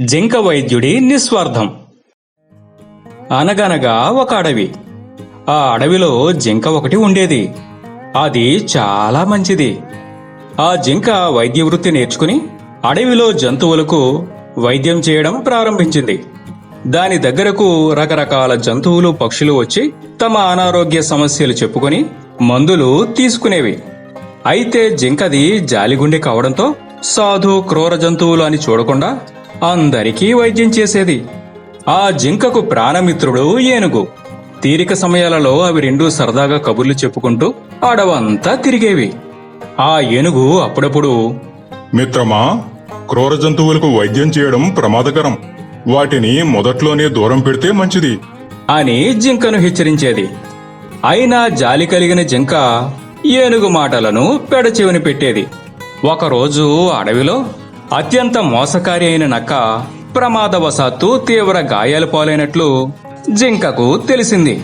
జింక వైద్యుడి నిస్వార్థం. అనగనగా ఒక అడవి. ఆ అడవిలో జింక ఒకటి ఉండేది. అది చాలా మంచిది. ఆ జింక వైద్య వృత్తి నేర్చుకుని అడవిలో జంతువులకు వైద్యం చేయడం ప్రారంభించింది. దాని దగ్గరకు రకరకాల జంతువులు పక్షులు వచ్చి తమ అనారోగ్య సమస్యలు చెప్పుకొని మందులు తీసుకునేవి. అయితే జింకది జాలిగుండె కావడంతో సాధు క్రూర జంతువులు అని చూడకుండా అందరికీ వైద్యం చేసేది. ఆ జింకకు ప్రాణమిత్రుడు ఏనుగు. తీరిక సమయాలలో అవి రెండు సరదాగా కబుర్లు చెప్పుకుంటూ అడవంతా తిరిగేవి. ఆ ఏనుగు అప్పుడప్పుడు మిత్రమా క్రూర జంతువులకు వైద్యం చేయడం ప్రమాదకరం. వాటిని మొదట్లోనే దూరం పెడితే మంచిది. అని జింకను హెచ్చరించేది. అయినా జాలి కలిగిన జింక ఏనుగు మాటలను పెడచెవిని పెట్టేది. ఒకరోజు అడవిలో అత్యంత మోసకారి అయిన నక్క ప్రమాదవశాత్తు తీవ్ర గాయాలు పాలైనట్లు జింకకు తెలిసింది.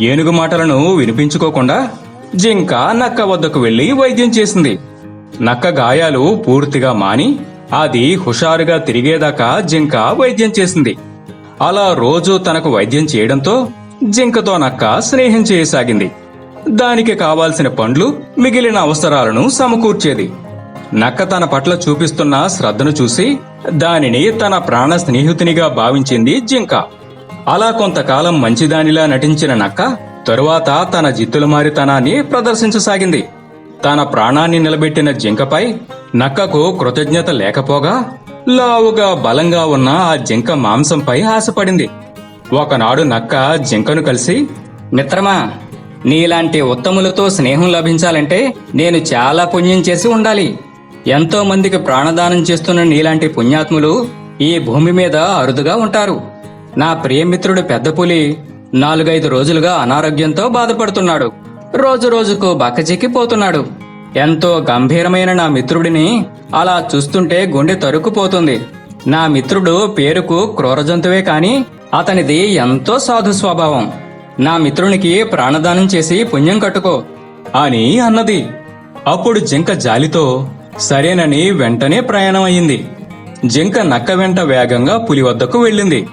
ఏనుగు మాటలను వినిపించుకోకుండా జింక నక్క వద్దకు వెళ్ళి వైద్యం చేసింది. నక్క గాయాలు పూర్తిగా మాని అది హుషారుగా తిరిగేదాకా జింక వైద్యం చేసింది. అలా రోజు తనకు వైద్యం చేయడంతో జింకతో నక్క స్నేహం చేయసాగింది. దానికి కావాల్సిన పండ్లు మిగిలిన అవసరాలను సమకూర్చేది. నక్క తన పట్ల చూపిస్తున్న శ్రద్ధను చూసి దానిని తన ప్రాణ స్నేహితునిగా భావించింది జింక. అలా కొంతకాలం మంచిదానిలా నటించిన నక్క తరువాత తన జిత్తులమారితనాన్ని ప్రదర్శించసాగింది. తన ప్రాణాన్ని నిలబెట్టిన జింకపై నక్కకు కృతజ్ఞత లేకపోగా లావుగా బలంగా ఉన్న ఆ జింక మాంసంపై ఆశపడింది. ఒకనాడు నక్క జింకను కలిసి మిత్రమా నీలాంటి ఉత్తములతో స్నేహం లభించాలంటే నేను చాలా పుణ్యం చేసి ఉండాలి. ఎంతో మందికి ప్రాణదానం చేస్తున్న నీలాంటి పుణ్యాత్ములు ఈ భూమి మీద అరుదుగా ఉంటారు. నా ప్రియమిత్రుడు పెద్ద పులి నాలుగైదు రోజులుగా అనారోగ్యంతో బాధపడుతున్నాడు. రోజు రోజుకు బక్కచిక్కిపోతున్నాడు ఎంతో గంభీరమైన నా మిత్రుడిని అలా చూస్తుంటే గుండె తరుక్కుపోతుంది. నా మిత్రుడు పేరుకు క్రూర జంతువే కాని అతనిది ఎంతో సాధు స్వభావం. నా మిత్రునికి ప్రాణదానం చేసి పుణ్యం కట్టుకో అని అన్నది. అప్పుడు జింక జాలితో సరేనని వెంటనే ప్రయాణం అయింది జింక నక్క వెంట వేగంగా పులి వద్దకు వెళ్ళింది.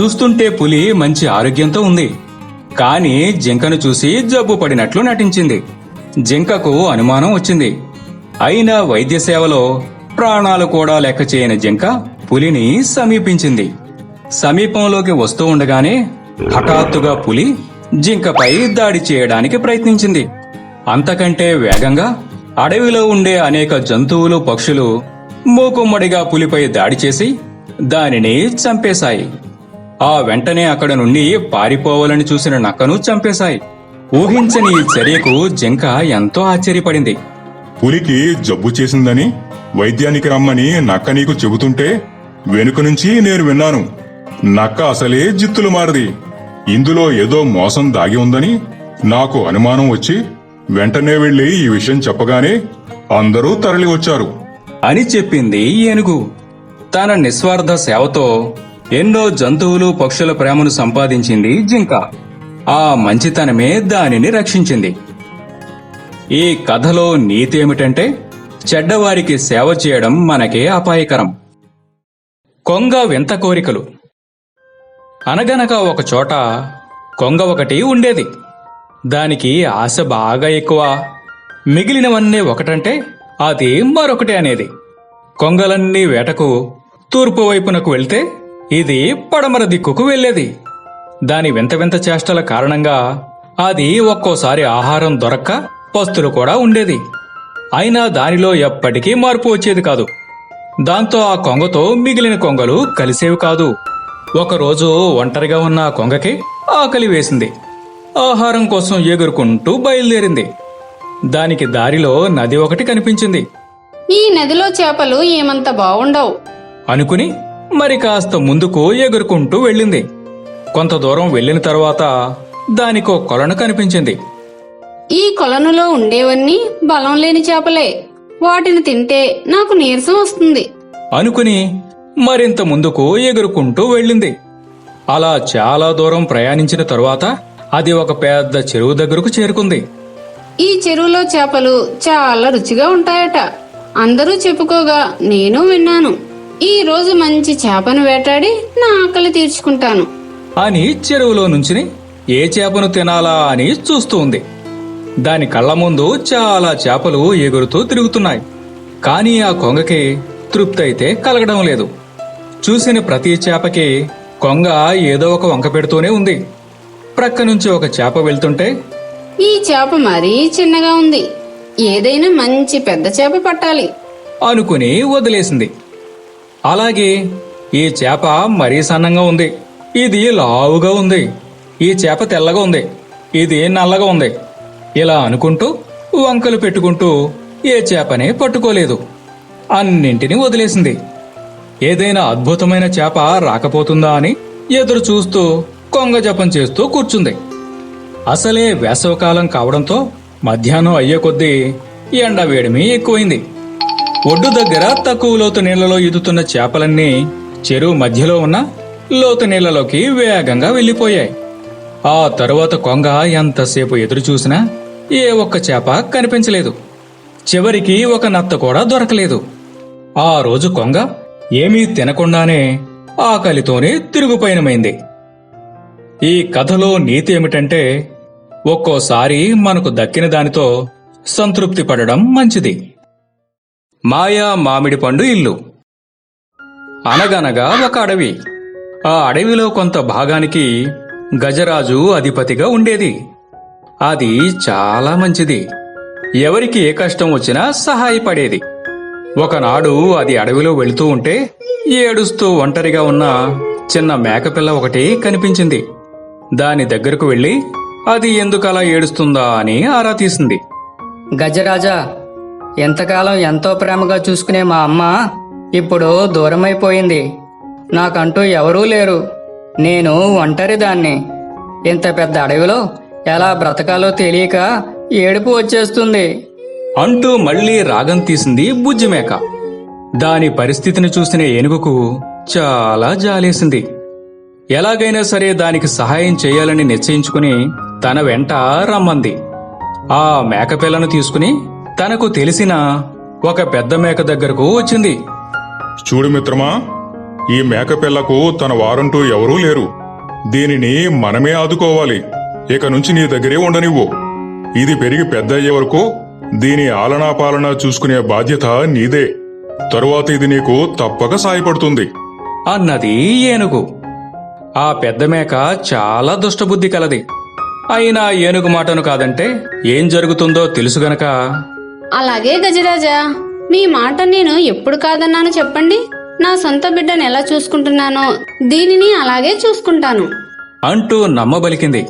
చూస్తుంటే పులి మంచి ఆరోగ్యంతో ఉంది. కాని జింకను చూసి జబ్బు పడినట్లు నటించింది. జింకకు అనుమానం వచ్చింది. అయినా వైద్య సేవలో ప్రాణాలు కూడా లెక్క చేయని జింక పులిని సమీపించింది. సమీపంలోకి వస్తూ ఉండగానే హఠాత్తుగా పులి జింకపై దాడి చేయడానికి ప్రయత్నించింది. అంతకంటే వేగంగా అడవిలో ఉండే అనేక జంతువులు పక్షులు మూకుమ్మడిగా పులిపై దాడి చేసి దానిని చంపేశాయి. ఆ వెంటనే అక్కడ నుండి పారిపోవాలని చూసిన నక్కను చంపేశాయి. ఊహించని ఈ చర్యకు జింక ఎంతో ఆశ్చర్యపడింది. పులికి జబ్బు చేసిందని వైద్యానికి రమ్మని నక్క నీకు చెబుతుంటే వెనుక నుంచి నేను విన్నాను. నక్క అసలే జిత్తులు మారది. ఇందులో ఏదో మోసం దాగి ఉందని నాకు అనుమానం వచ్చి వెంటనే వెళ్ళి ఈ విషయం చెప్పగానే అందరూ తరలి వచ్చారు. అని చెప్పింది ఏనుగు. తన నిస్వార్థ సేవతో ఎన్నో జంతువులు పక్షుల ప్రేమను సంపాదించింది జింక. ఆ మంచితనమే దానిని రక్షించింది. ఈ కథలో నీతి ఏమిటంటే చెడ్డవారికి సేవ చేయడం మనకే అపాయకరం. కొంగ వింత కోరికలు. అనగనగా ఒక చోట కొంగ ఒకటి ఉండేది. దానికి ఆశ బాగా ఎక్కువ. మిగిలినవన్నీ ఒకటంటే అది మరొకటి అనేది. కొంగలన్నీ వేటకు తూర్పు వైపునకు వెళ్తే ఇది పడమర దిక్కుకు వెళ్ళేది. దాని వింత వింత చేష్టల కారణంగా అది ఒక్కోసారి ఆహారం దొరక్క పస్తులు కూడా ఉండేది. అయినా దానిలో ఎప్పటికీ మార్పు వచ్చేది కాదు. దాంతో ఆ కొంగతో మిగిలిన కొంగలు కలిసేవి కాదు. ఒకరోజు ఒంటరిగా ఉన్న ఆ కొంగకి ఆకలి వేసింది. ఆహారం కోసం ఎగురుకుంటూ బయలుదేరింది. దానికి దారిలో నది ఒకటి కనిపించింది. ఈ నదిలో చేపలు ఏమంత బావుండవు. అనుకుని మరి కాస్త ముందుకు ఎగురుకుంటూ వెళ్ళింది. కొంత దూరం వెళ్ళిన తర్వాత దానికో కొలను కనిపించింది. ఈ కొలనులో ఉండేవన్నీ బలం లేని చేపలే. వాటిని తింటే నాకు నీరసం వస్తుంది. అనుకుని మరింత ముందుకు ఎగురుకుంటూ వెళ్ళింది. అలా చాలా దూరం ప్రయాణించిన తరువాత అది ఒక పెద్ద చెరువు దగ్గరకు చేరుకుంది. ఈ చెరువులో చేపలు చాలా రుచిగా ఉంటాయట. అందరూ చెప్పుకోగా నేను విన్నాను. ఈ రోజు మంచి చేపను వేటాడి నా ఆకలి తీర్చుకుంటాను. అని చెరువులో నుంచుని ఏ చేపను తినాలా? అని చూస్తూ ఉంది. దాని కళ్ళ ముందు చాలా చేపలు ఎగురుతూ తిరుగుతున్నాయి. కానీ ఆ కొంగకి తృప్తి అయితే కలగడం లేదు. చూసిన ప్రతి చేపకి కొంగ ఏదో ఒక వంక పెడుతూనే ఉంది. ప్రక్క నుంచి ఒక చేప వెళ్తుంటే ఈ చేప మరీ చిన్నగా ఉంది. ఏదైనా మంచి పెద్ద చేప పట్టాలి. అనుకుని వదిలేసింది. అలాగే ఈ చేప మరీ సన్నంగా ఉంది. ఇది లావుగా ఉంది. ఈ చేప తెల్లగా ఉంది. ఇది నల్లగా ఉంది. ఇలా అనుకుంటూ వంకలు పెట్టుకుంటూ ఏ చేపని పట్టుకోలేదు. అన్నింటినీ వదిలేసింది. ఏదైనా అద్భుతమైన చేప రాకపోతుందా అని ఎదురు చూస్తూ కొంగ జపం చేస్తూ కూర్చుంది. అసలే వేసవకాలం కావడంతో మధ్యాహ్నం అయ్యే కొద్దీ ఎండ వేడిమి ఎక్కువైంది. ఒడ్డు దగ్గర తక్కువ లోతు నీళ్ళలో ఈదుతున్న చేపలన్నీ చెరువు మధ్యలో ఉన్న లోతు నీళ్ళలోకి వేగంగా వెళ్ళిపోయాయి. ఆ తరువాత కొంగ ఎంతసేపు ఎదురు చూసినా ఏ ఒక్క చేప కనిపించలేదు. చివరికి ఒక నత్త కూడా దొరకలేదు. ఆ రోజు కొంగ ఏమీ తినకుండానే ఆకలితోనే తిరుగుపయనమైంది. ఈ కథలో నీతి ఏమిటంటే ఒక్కోసారి మనకు దక్కిన దానితో సంతృప్తి పడడం మంచిది. మాయా మామిడి పండు ఇల్లు. అనగనగా ఒక అడవి. ఆ అడవిలో కొంత భాగానికి గజరాజు అధిపతిగా ఉండేది. అది చాలా మంచిది. ఎవరికి ఏ కష్టం వచ్చినా సహాయపడేది. ఒకనాడు అది అడవిలో వెళుతూ ఉంటే ఏడుస్తూ ఒంటరిగా ఉన్న చిన్న మేకపిల్ల ఒకటి కనిపించింది. దాని దగ్గరకు వెళ్ళి అది ఎందుకలా ఏడుస్తుందా అని ఆరా తీసింది. గజరాజా ఎంతకాలం ఎంతో ప్రేమగా చూసుకునే మా అమ్మ ఇప్పుడు దూరమైపోయింది. నాకంటూ ఎవరూ లేరు. నేను ఒంటరి దాన్ని ఇంత పెద్ద అడవిలో ఎలా బ్రతకాలో తెలియక ఏడుపు వచ్చేస్తుంది. అంటూ మళ్ళీ రాగం తీసింది బుజ్జిమేక. దాని పరిస్థితిని చూసిన ఏనుగుకు చాలా జాలేసింది. ఎలాగైనా సరే దానికి సహాయం చేయాలని నిశ్చయించుకుని తన వెంట రమ్మంది. ఆ మేకపిల్లను తీసుకుని తనకు తెలిసిన ఒక పెద్ద మేక దగ్గరకు వచ్చింది. చూడు మిత్రమా ఈ మేకపిల్లకు తన వారంటూ ఎవరూ లేరు. దీనిని మనమే ఆదుకోవాలి. ఇక నుంచి నీ దగ్గరే ఉండనివ్వు. ఇది పెరిగి పెద్ద అయ్యే వరకు దీని ఆలనా పాలన చూసుకునే బాధ్యత నీదే. తరువాత ఇది నీకు తప్పక సాయపడుతుంది. అన్నది ఏనుగు. ఆ పెద్ద మేక చాలా దుష్టబుద్ధి కలది. అయినా ఏనుగు మాటను కాదంటే ఏం జరుగుతుందో తెలుసు గనక. అలాగే గజరాజా మీ మాట నేను ఎప్పుడు కాదన్నాను చెప్పండి. నా సొంత బిడ్డను ఎలా చూసుకుంటున్నానో దీనిని అలాగే చూసుకుంటాను. అంటూ నమ్మబలికింది.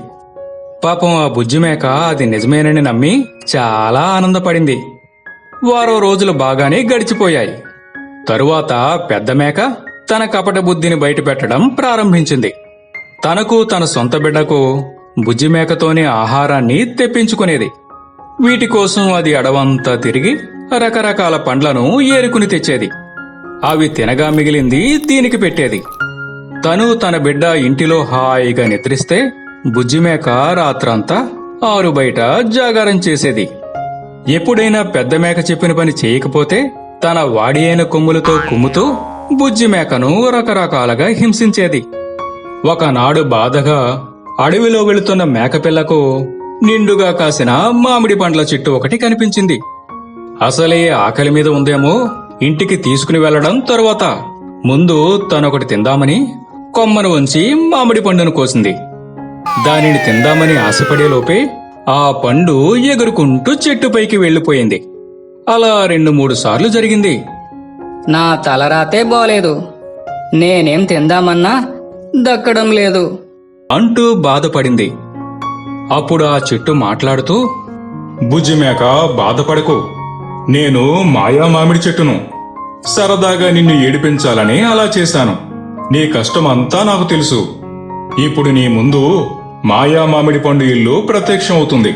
పాపం ఆ బుజ్జిమేక అది నిజమేనని నమ్మి చాలా ఆనందపడింది. వారో రోజులు బాగానే గడిచిపోయాయి. తరువాత పెద్ద మేక తన కపట బుద్ధిని బయటపెట్టడం ప్రారంభించింది. తనకు తన సొంత బిడ్డకు బుజ్జిమేకతోనే ఆహారాన్ని తెప్పించుకునేది. వీటి కోసం అది అడవంతా తిరిగి రకరకాల పండ్లను ఏరుకుని తెచ్చేది. అవి తినగా మిగిలింది దీనికి పెట్టేది. తను తన బిడ్డ ఇంటిలో హాయిగా నిద్రిస్తే బుజ్జిమేక రాత్రంతా ఆరు బయట జాగారం చేసేది. ఎప్పుడైనా పెద్ద మేక చెప్పిన పని చేయకపోతే తన వాడి అయిన కొమ్ములతో కుమ్ముతూ బుజ్జి మేకను రకరకాలుగా హింసించేది. ఒకనాడు బాధగా అడవిలో వెళుతున్న మేకపిల్లకు నిండుగా కాసిన మామిడి పండ్ల చెట్టు ఒకటి కనిపించింది. అసలే ఆకలి మీద ఉందేమో ఇంటికి తీసుకుని వెళ్ళడం తరువాత ముందు తనొకటి తిందామని కొమ్మను ఉంచి మామిడి పండును కోసింది. దానిని తిందామని ఆశపడేలోపే ఆ పండు ఎగురుకుంటూ చెట్టుపైకి వెళ్ళిపోయింది అలా రెండు మూడు సార్లు జరిగింది. నా తలరాతే బాలేదు. నేనేం తిందామన్నా దక్కడం లేదు. అంటూ బాధపడింది. అప్పుడు ఆ చెట్టు మాట్లాడుతూ బుజ్జిమేక బాధపడకు. నేను మాయా మామిడి చెట్టును. సరదాగా నిన్ను ఏడిపించాలని అలా చేశాను. నీ కష్టమంతా నాకు తెలుసు. ఇప్పుడు నీ ముందు మాయా మామిడి పండు ఇల్లు ప్రత్యక్షమవుతుంది.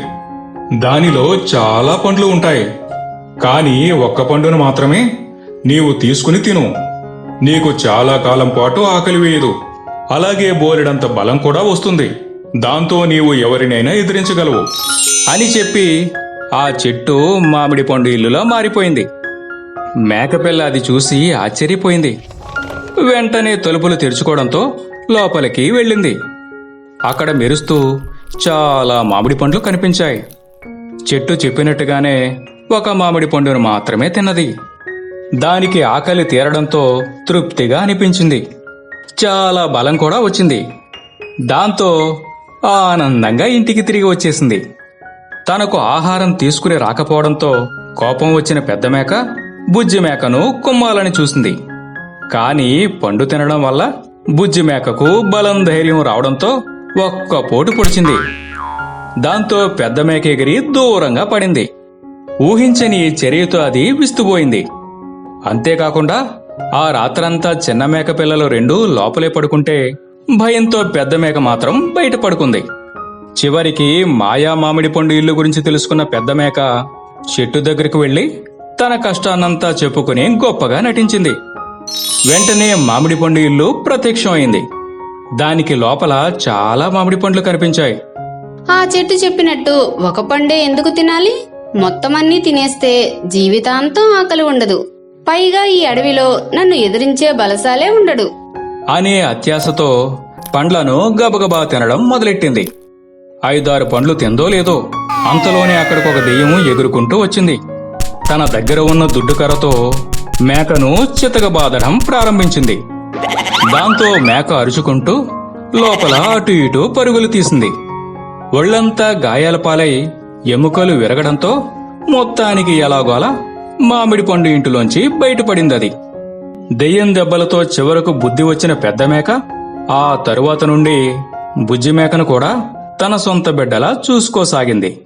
దానిలో చాలా పండ్లు ఉంటాయి. కానీ ఒక్క పండును మాత్రమే నీవు తీసుకుని తిను. నీకు చాలా కాలం పాటు ఆకలి వేయదు. అలాగే బోలెడంత బలం కూడా వస్తుంది. దాంతో నీవు ఎవరినైనా ఎదిరించగలవు. అని చెప్పి ఆ చెట్టు మామిడి పండు ఇల్లులా మారిపోయింది. మేకపిల్ల అది చూసి ఆశ్చర్యపోయింది. వెంటనే తలుపులు తెరుచుకోవడంతో లోపలికి వెళ్ళింది. అక్కడ మెరుస్తూ చాలా మామిడి పండ్లు కనిపించాయి. చెట్టు చెప్పినట్టుగానే ఒక మామిడి పండును మాత్రమే తిన్నది. దానికి ఆకలి తీరడంతో తృప్తిగా అనిపించింది. చాలా బలం కూడా వచ్చింది. దాంతో ఆనందంగా ఇంటికి తిరిగి వచ్చేసింది. తనకు ఆహారం తీసుకుని రాకపోవడంతో కోపం వచ్చిన పెద్ద మేక బుజ్జి మేకను కుమ్మాలని చూసింది. కాని పండు తినడం వల్ల బుజ్జి మేకకు బలం ధైర్యం రావడంతో ఒక్క పోటు పొడిచింది. దాంతో పెద్ద మేక ఎగిరి దూరంగా పడింది. ఊహించని చర్యతో అది విస్తుపోయింది. అంతేకాకుండా ఆ రాత్రంతా చిన్న మేక పిల్లలు రెండూ లోపలే పడుకుంటే భయంతో పెద్ద మేక మాత్రం బయట పడుకుంది. చివరికి మాయా మామిడి పండు ఇల్లు గురించి తెలుసుకున్న పెద్ద మేక చెట్టు దగ్గరికి వెళ్ళి తన కష్టాన్నంతా చెప్పుకుని గొప్పగా నటించింది. వెంటనే మామిడి పండు ఇల్లు ప్రత్యక్షమైంది దానికి లోపల చాలా మామిడి పండ్లు కనిపించాయి. ఆ చెట్టు చెప్పినట్టు ఒక పండే ఎందుకు తినాలి? మొత్తం అన్నీ తినేస్తే జీవితాంతం ఆకలి ఉండదు. పైగా ఈ అడవిలో నన్ను ఎదిరించే బలసాలే ఉండడు. అనే అత్యాశతో పండ్లను గబగబా తినడం మొదలెట్టింది. ఐదారు పండ్లు తిందో లేదో అంతలోనే అక్కడికి ఒక దెయ్యము ఎగురుకుంటూ వచ్చింది. తన దగ్గర ఉన్న దుడ్డు కర్రతో మేకను చితకబాదడం ప్రారంభించింది. దాంతో మేక అరుచుకుంటూ లోపల అటు ఇటు పరుగులు తీసింది. ఒళ్ళంతా గాయాల పాలై ఎముకలు విరగడంతో మొత్తానికి ఎలాగోలా మామిడి పండు ఇంటిలోంచి బయటపడిందది. దెయ్యం దెబ్బలతో చివరకు బుద్ధి వచ్చిన పెద్ద మేక ఆ తరువాత నుండి బుజ్జి మేకను కూడా తన సొంత బిడ్డలా చూసుకోసాగింది.